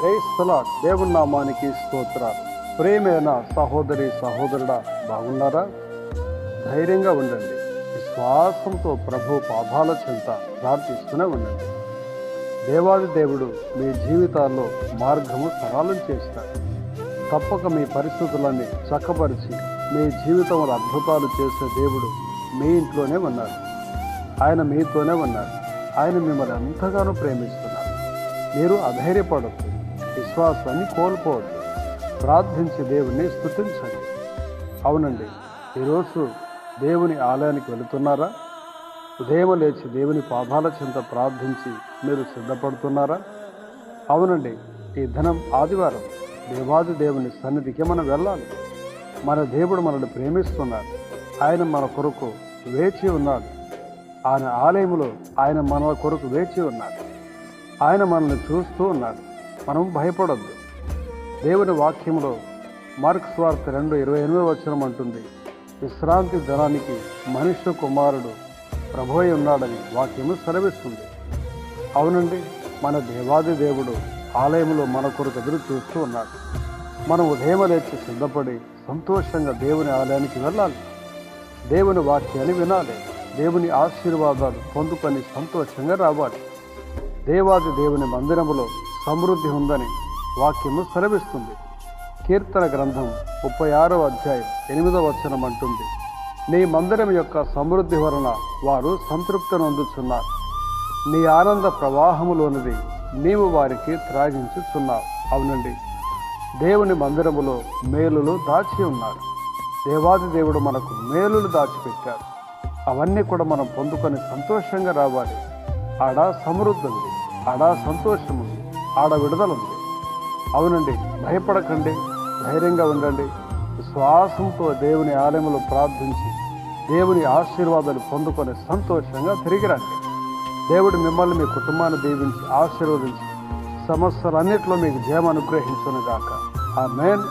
క్రైస్తల దేవుని నామానికి స్తోత్రాలు. ప్రేమైన సహోదరి సహోదరుడా బాగున్నారా? ధైర్యంగా ఉండండి. విశ్వాసంతో ప్రభు పాదాల చెంత ప్రార్థిస్తూనే ఉండండి. దేవాది దేవుడు మీ జీవితాల్లో మార్గము సరళం చేస్తాడు. తప్పక మీ పరిస్థితులన్నీ చక్కపరిచి మీ జీవితంలో అద్భుతాలు చేసే దేవుడు మీ ఇంట్లోనే ఉన్నాడు. ఆయన మీతోనే ఉన్నాడు. ఆయన మిమ్మల్ని ఎంతగానో ప్రేమిస్తున్నారు. మీరు అధైర్యపడద్దు. విశ్వాసాన్ని కోల్పోవద్దు. ప్రార్థించి దేవుణ్ణి స్థుతించండి అవునండి ఈరోజు దేవుని ఆలయానికి వెళుతున్నారా? ఉదయం లేచి దేవుని పాదాల చింత ప్రార్థించి మీరు సిద్ధపడుతున్నారా? అవునండి ఈ ధనం ఆదివారం దేవాది దేవుని సన్నిధికి మనం వెళ్ళాలి. మన దేవుడు మనల్ని ప్రేమిస్తున్నాడు. ఆయన మన కొరకు వేచి ఉన్నాడు. ఆయన ఆలయంలో ఆయన మన కొరకు వేచి ఉన్నాడు. ఆయన మనల్ని చూస్తూ ఉన్నాడు. మనం భయపడద్దు. దేవుని వాక్యంలో మార్క్ స్వార్థ రెండు ఇరవై ఎనిమిది వచనం అంటుంది విశ్రాంతి ధనానికి మనుష్య కుమారుడు ప్రభోయి ఉన్నాడని వాక్యము సెలవిస్తుంది. అవునండి మన దేవాది దేవుడు ఆలయంలో మన కొరకు ఎదురు చూస్తూ ఉన్నాడు. మనం ఉదయం లేచి సిద్ధపడి సంతోషంగా దేవుని ఆలయానికి వెళ్ళాలి. దేవుని వాక్యాన్ని వినాలి. దేవుని ఆశీర్వాదాలు పొందుకొని సంతోషంగా రావాలి. దేవాది దేవుని మందిరములో సమృద్ధి ఉందని వాక్యము సెలవిస్తుంది. కీర్తన గ్రంథం ముప్పై ఆరో అధ్యాయం ఎనిమిదవ వచనం అంటుంది. నీ మందిరం యొక్క సమృద్ధి వలన వారు సంతృప్తి నొందుచున్నారు. నీ ఆనంద ప్రవాహములోనిది నీవు వారికి త్రాగించుచున్నావు. అవునండి. దేవుని మందిరములో మేలులు దాచి ఉన్నారు. దేవాది దేవుడు మనకు మేలులు దాచిపెట్టారు అవన్నీ కూడా మనం పొందుకొని సంతోషంగా రావాలి. ఆడ సమృద్ధి ఉంది. ఆడ సంతోషం ఉంది. ఆడ విడుదల ఉంది అవునండి భయపడకండి ధైర్యంగా ఉండండి. విశ్వాసంతో దేవుని ఆలయంలో ప్రార్థించి దేవుని ఆశీర్వాదాలు పొందుకొని సంతోషంగా తిరిగి రండి. దేవుడు మిమ్మల్ని మీ కుటుంబాన్ని దీవించి ఆశీర్వదించి సమస్యలన్నింటిలో మీకు జయం అనుగ్రహించును గాక. ఆ మెయిన్